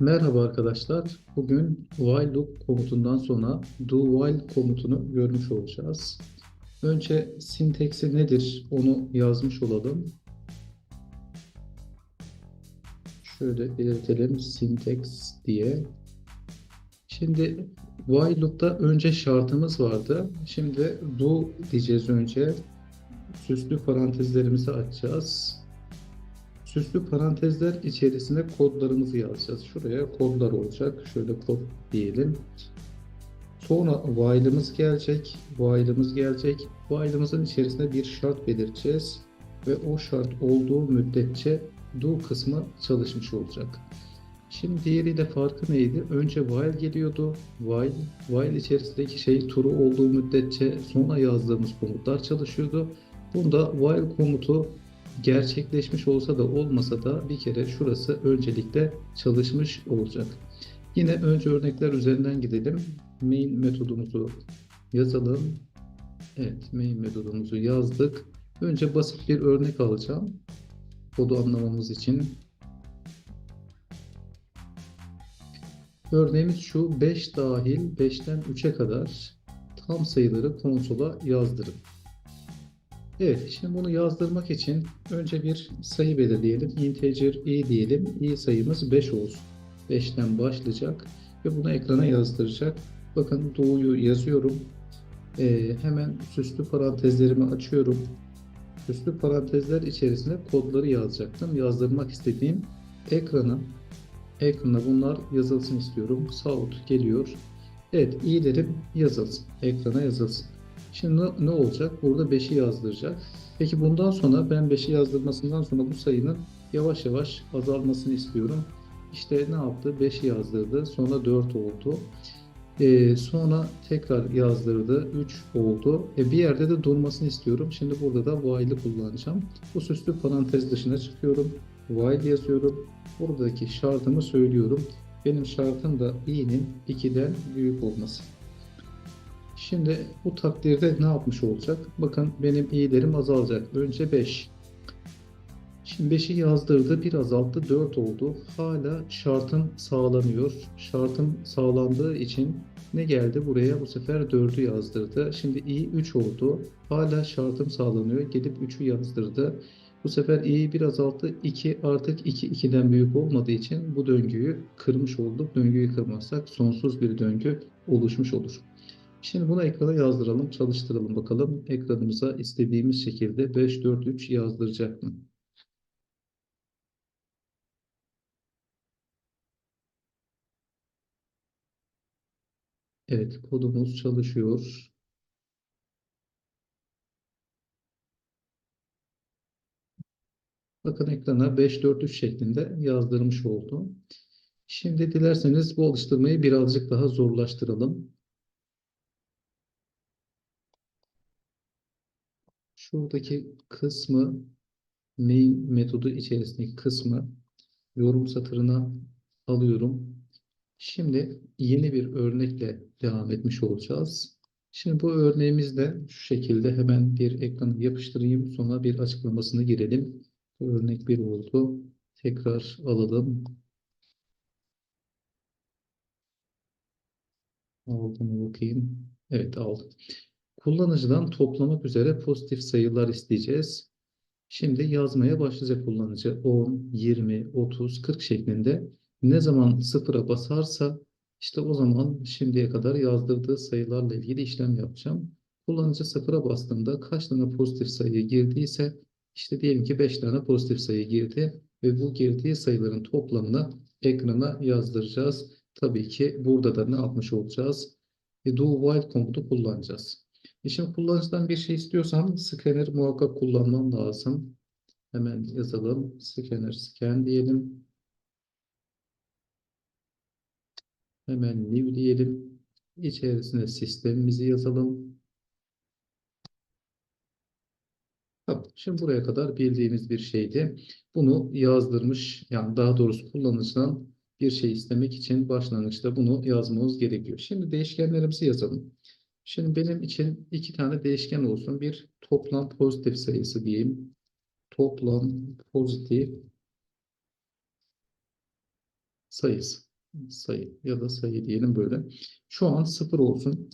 Merhaba arkadaşlar. Bugün while loop komutundan sonra do while komutunu görmüş olacağız. Önce sinteksi nedir onu yazmış olalım. Şöyle belirtelim syntax diye. Şimdi while loop'ta önce şartımız vardı. Şimdi do diyeceğiz önce. Süslü parantezlerimizi açacağız. Süslü parantezler içerisine kodlarımızı yazacağız. Şuraya kodlar olacak. Şöyle kod diyelim. Sonra while'ımız gelecek. While'ımız gelecek. While'ımızın içerisinde bir şart belirteceğiz. Ve o şart olduğu müddetçe do kısmı çalışmış olacak. Şimdi diğeriyle farkı neydi? Önce while geliyordu. While, while içerisindeki şey true olduğu müddetçe sonra yazdığımız komutlar çalışıyordu. Bunda while komutu gerçekleşmiş olsa da olmasa da bir kere şurası öncelikle çalışmış olacak. Yine önce örnekler üzerinden gidelim. Main metodumuzu yazalım. Evet, main metodumuzu yazdık. Önce basit bir örnek alacağım. Kodu anlamamız için. Örneğimiz şu 5 dahil 5'ten 3'e kadar tam sayıları konsola yazdırın. Evet, şimdi bunu yazdırmak için önce bir sayı belirleyelim. Integer i diyelim. i sayımız 5 olsun. 5'ten başlayacak ve bunu ekrana yazdıracak. Bakın doğuyu yazıyorum. Ee, hemen süslü parantezlerimi açıyorum. Süslü parantezler içerisinde kodları yazacaktım. Yazdırmak istediğim ekrana ekrana bunlar yazılsın istiyorum. South geliyor. Evet, i'lerim yazılsın. Ekrana yazılsın. Şimdi ne olacak? Burada 5'i yazdıracak. Peki bundan sonra ben 5'i yazdırmasından sonra bu sayının yavaş yavaş azalmasını istiyorum. İşte ne yaptı? 5'i yazdırdı. Sonra 4 oldu. Ee, sonra tekrar yazdırdı. 3 oldu. E, bir yerde de durmasını istiyorum. Şimdi burada da while'ı kullanacağım. Bu süslü parantez dışına çıkıyorum. While yazıyorum. Buradaki şartımı söylüyorum. Benim şartım da i'nin 2'den büyük olması. Şimdi bu takdirde ne yapmış olacak? Bakın benim i'lerim azalacak. Önce 5. Şimdi 5'i yazdırdı, bir azalttı, 4 oldu. Hala şartım sağlanıyor. Şartım sağlandığı için ne geldi? Buraya bu sefer 4'ü yazdırdı. Şimdi i 3 oldu. Hala şartım sağlanıyor. Gelip 3'ü yazdırdı. Bu sefer i'yi bir azalttı. 2 artık 2 2'den büyük olmadığı için bu döngüyü kırmış olduk. Döngüyü kırmazsak sonsuz bir döngü oluşmuş olur. Şimdi bunu ekrana yazdıralım, çalıştıralım bakalım. Ekranımıza istediğimiz şekilde 5, 4, 3 yazdıracak mı? Evet, kodumuz çalışıyor. Bakın ekrana 5, 4, 3 şeklinde yazdırmış oldu. Şimdi dilerseniz bu alıştırmayı birazcık daha zorlaştıralım. Şuradaki kısmı main metodu içerisindeki kısmı yorum satırına alıyorum. Şimdi yeni bir örnekle devam etmiş olacağız. Şimdi bu örneğimizde şu şekilde hemen bir ekranı yapıştırayım. Sonra bir açıklamasını girelim. Örnek bir oldu. Tekrar alalım. Aldım bakayım. Evet aldım. Kullanıcıdan toplamak üzere pozitif sayılar isteyeceğiz. Şimdi yazmaya başlayacak kullanıcı 10, 20, 30, 40 şeklinde ne zaman sıfıra basarsa işte o zaman şimdiye kadar yazdırdığı sayılarla ilgili işlem yapacağım. Kullanıcı sıfıra bastığında kaç tane pozitif sayı girdiyse işte diyelim ki 5 tane pozitif sayı girdi ve bu girdiği sayıların toplamını ekrana yazdıracağız. Tabii ki burada da ne yapmış olacağız? E, do while komutu kullanacağız. E şimdi kullanıcıdan bir şey istiyorsam scanner muhakkak kullanmam lazım. Hemen yazalım. Scanner scan diyelim. Hemen new diyelim. İçerisine sistemimizi yazalım. Tamam. Şimdi buraya kadar bildiğimiz bir şeydi. Bunu yazdırmış, yani daha doğrusu kullanıcıdan bir şey istemek için başlangıçta bunu yazmamız gerekiyor. Şimdi değişkenlerimizi yazalım. Şimdi benim için iki tane değişken olsun. Bir toplam pozitif sayısı diyeyim. Toplam pozitif sayısı. Sayı ya da sayı diyelim böyle. Şu an sıfır olsun.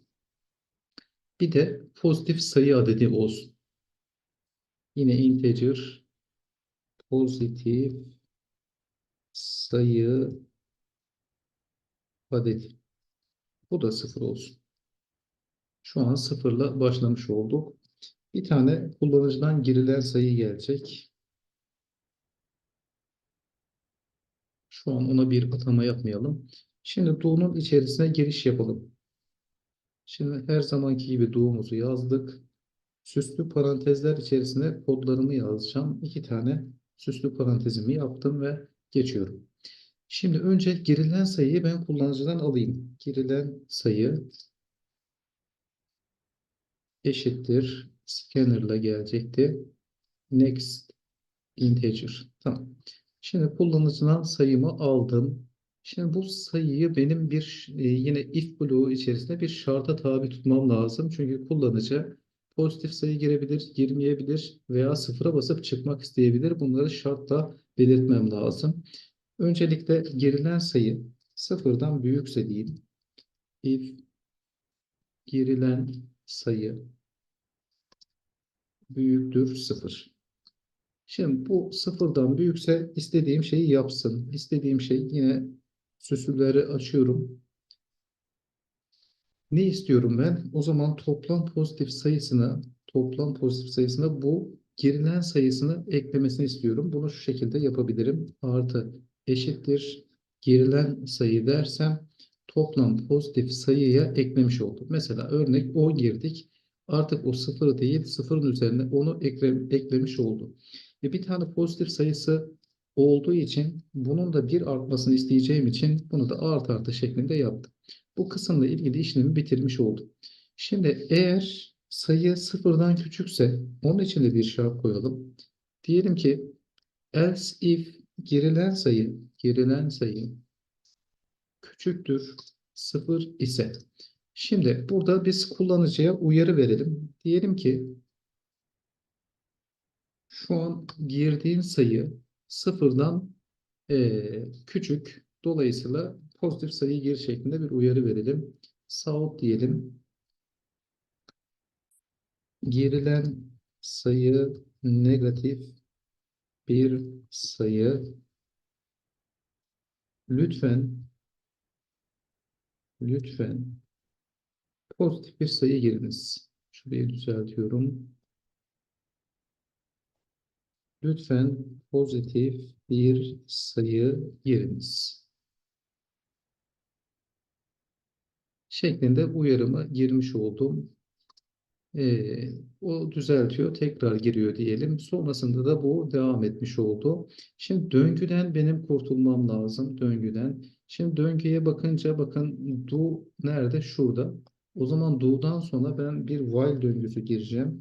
Bir de pozitif sayı adedi olsun. Yine integer pozitif sayı adedi. Bu da sıfır olsun. Şu an sıfırla başlamış olduk. Bir tane kullanıcıdan girilen sayı gelecek. Şu an ona bir atama yapmayalım. Şimdi do'nun içerisine giriş yapalım. Şimdi her zamanki gibi do'muzu yazdık. Süslü parantezler içerisine kodlarımı yazacağım. İki tane süslü parantezimi yaptım ve geçiyorum. Şimdi önce girilen sayıyı ben kullanıcıdan alayım. Girilen sayı eşittir scanner'la gelecekti. Next integer. Tamam. Şimdi kullanıcıdan sayımı aldım. Şimdi bu sayıyı benim bir e, yine if bloğu içerisinde bir şarta tabi tutmam lazım. Çünkü kullanıcı pozitif sayı girebilir, girmeyebilir veya sıfıra basıp çıkmak isteyebilir. Bunları şartla belirtmem lazım. Öncelikle girilen sayı sıfırdan büyükse diyeyim. If girilen sayı büyüktür sıfır. Şimdi bu sıfırdan büyükse istediğim şeyi yapsın. İstediğim şey yine süsüleri açıyorum. Ne istiyorum ben? O zaman toplam pozitif sayısına toplam pozitif sayısına bu girilen sayısını eklemesini istiyorum. Bunu şu şekilde yapabilirim. Artı eşittir girilen sayı dersem toplam pozitif sayıya eklemiş oldum. Mesela örnek 10 girdik. Artık o sıfır değil sıfırın üzerine onu ekle, eklemiş oldum. E bir tane pozitif sayısı olduğu için bunun da bir artmasını isteyeceğim için bunu da art artı şeklinde yaptım. Bu kısımla ilgili işlemi bitirmiş oldum. Şimdi eğer sayı sıfırdan küçükse onun için de bir şart koyalım. Diyelim ki else if girilen sayı girilen sayı küçüktür sıfır ise şimdi burada biz kullanıcıya uyarı verelim. Diyelim ki şu an girdiğin sayı sıfırdan eee, küçük. Dolayısıyla pozitif sayı gir şeklinde bir uyarı verelim. Sağlık diyelim. Girilen sayı negatif bir sayı. Lütfen lütfen pozitif bir sayı giriniz. Şurayı düzeltiyorum. Lütfen pozitif bir sayı giriniz. Şeklinde uyarımı girmiş oldum. Ee, o düzeltiyor, tekrar giriyor diyelim. Sonrasında da bu devam etmiş oldu. Şimdi döngüden benim kurtulmam lazım. Döngüden. Şimdi döngüye bakınca bakın do nerede? Şurada. O zaman do'dan sonra ben bir while döngüsü gireceğim.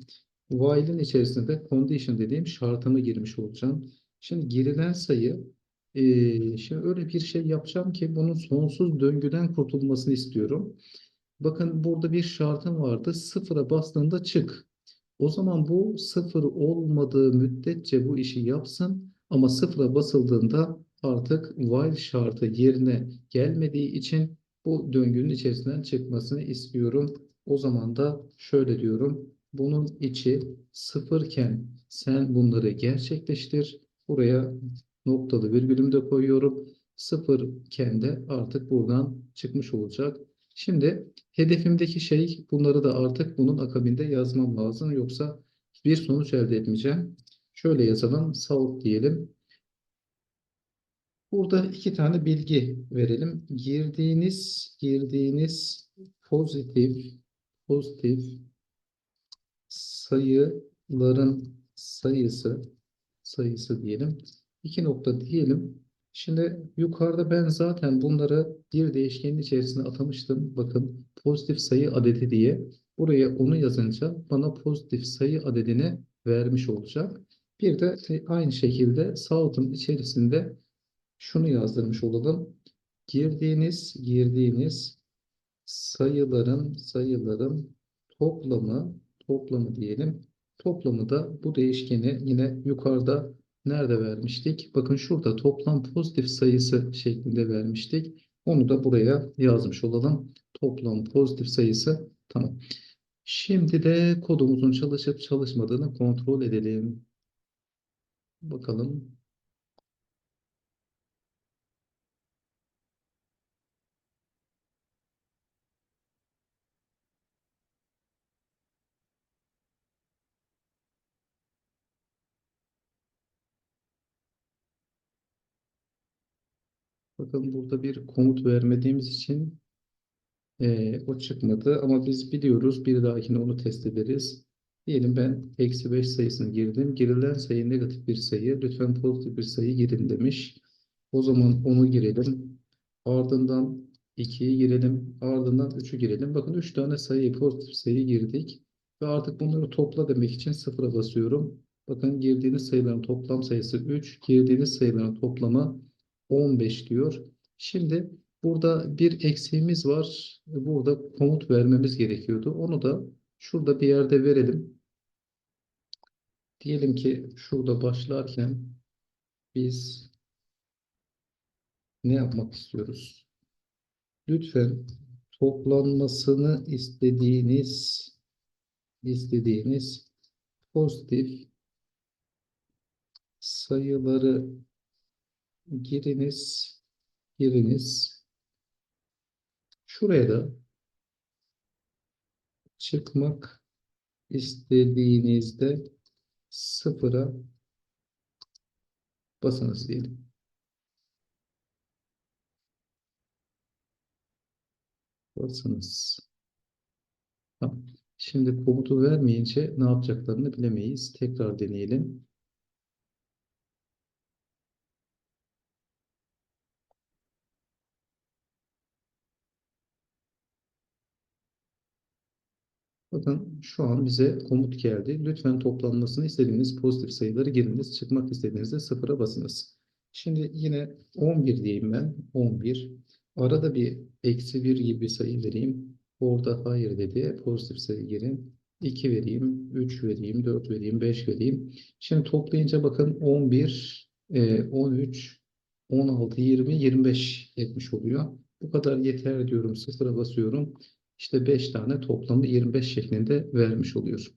While'in içerisinde de condition dediğim şartımı girmiş olacağım. Şimdi girilen sayı eee, şimdi öyle bir şey yapacağım ki bunun sonsuz döngüden kurtulmasını istiyorum. Bakın burada bir şartım vardı. Sıfıra bastığında çık. O zaman bu sıfır olmadığı müddetçe bu işi yapsın. Ama sıfıra basıldığında artık while şartı yerine gelmediği için bu döngünün içerisinden çıkmasını istiyorum. O zaman da şöyle diyorum. Bunun içi sıfırken sen bunları gerçekleştir. Buraya noktalı virgülümü de koyuyorum. Sıfırken de artık buradan çıkmış olacak. Şimdi hedefimdeki şey bunları da artık bunun akabinde yazmam lazım. Yoksa bir sonuç elde etmeyeceğim. Şöyle yazalım. Sağlık diyelim. Burada iki tane bilgi verelim. Girdiğiniz girdiğiniz pozitif pozitif sayıların sayısı sayısı diyelim. İki nokta diyelim. Şimdi yukarıda ben zaten bunları bir değişkenin içerisine atamıştım. Bakın pozitif sayı adedi diye. Buraya onu yazınca bana pozitif sayı adedini vermiş olacak. Bir de aynı şekilde sağlıkın içerisinde şunu yazdırmış olalım. Girdiğiniz girdiğiniz sayıların sayıların toplamı toplamı diyelim. Toplamı da bu değişkeni yine yukarıda nerede vermiştik? Bakın şurada toplam pozitif sayısı şeklinde vermiştik. Onu da buraya yazmış olalım. Toplam pozitif sayısı tamam. Şimdi de kodumuzun çalışıp çalışmadığını kontrol edelim. Bakalım. Bakın burada bir komut vermediğimiz için ee, o çıkmadı ama biz biliyoruz bir dahakine onu test ederiz. Diyelim ben eksi 5 sayısını girdim. Girilen sayı negatif bir sayı. Lütfen pozitif bir sayı girin demiş. O zaman onu girelim. Ardından 2'yi girelim. Ardından 3'ü girelim. Bakın 3 tane sayı pozitif sayı girdik. Ve artık bunları topla demek için sıfıra basıyorum. Bakın girdiğiniz sayıların toplam sayısı 3. Girdiğiniz sayıların toplamı 15 diyor. Şimdi Burada bir eksiğimiz var. Burada komut vermemiz gerekiyordu. Onu da şurada bir yerde verelim. Diyelim ki şurada başlarken biz ne yapmak istiyoruz? Lütfen toplanmasını istediğiniz istediğiniz pozitif sayıları giriniz giriniz Şuraya da çıkmak istediğinizde sıfıra basınız diyelim. Basınız. Şimdi komutu vermeyince ne yapacaklarını bilemeyiz. Tekrar deneyelim. Bakın şu an bize komut geldi. Lütfen toplanmasını istediğiniz pozitif sayıları giriniz. Çıkmak istediğinizde sıfıra basınız. Şimdi yine 11 diyeyim ben. 11. Arada bir eksi 1 gibi bir sayı vereyim. Orada hayır dedi. Pozitif sayı girin. 2 vereyim, 3 vereyim, 4 vereyim, 5 vereyim. Şimdi toplayınca bakın 11, 13, 16, 20, 25 etmiş oluyor. Bu kadar yeter diyorum. Sıfıra basıyorum işte 5 tane toplamı 25 şeklinde vermiş oluyor.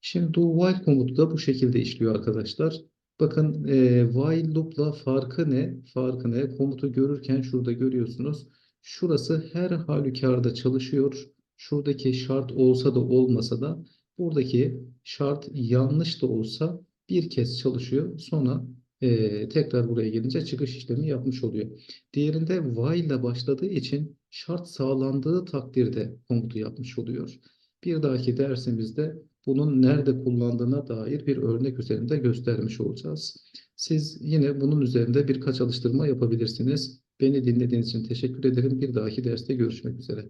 Şimdi do while komutu da bu şekilde işliyor arkadaşlar. Bakın e, while loop'la farkı ne? Farkı ne? Komutu görürken şurada görüyorsunuz. Şurası her halükarda çalışıyor. Şuradaki şart olsa da olmasa da buradaki şart yanlış da olsa bir kez çalışıyor. Sonra e, tekrar buraya gelince çıkış işlemi yapmış oluyor. Diğerinde while ile başladığı için şart sağlandığı takdirde komutu yapmış oluyor. Bir dahaki dersimizde bunun nerede kullandığına dair bir örnek üzerinde göstermiş olacağız. Siz yine bunun üzerinde birkaç alıştırma yapabilirsiniz. Beni dinlediğiniz için teşekkür ederim. Bir dahaki derste görüşmek üzere.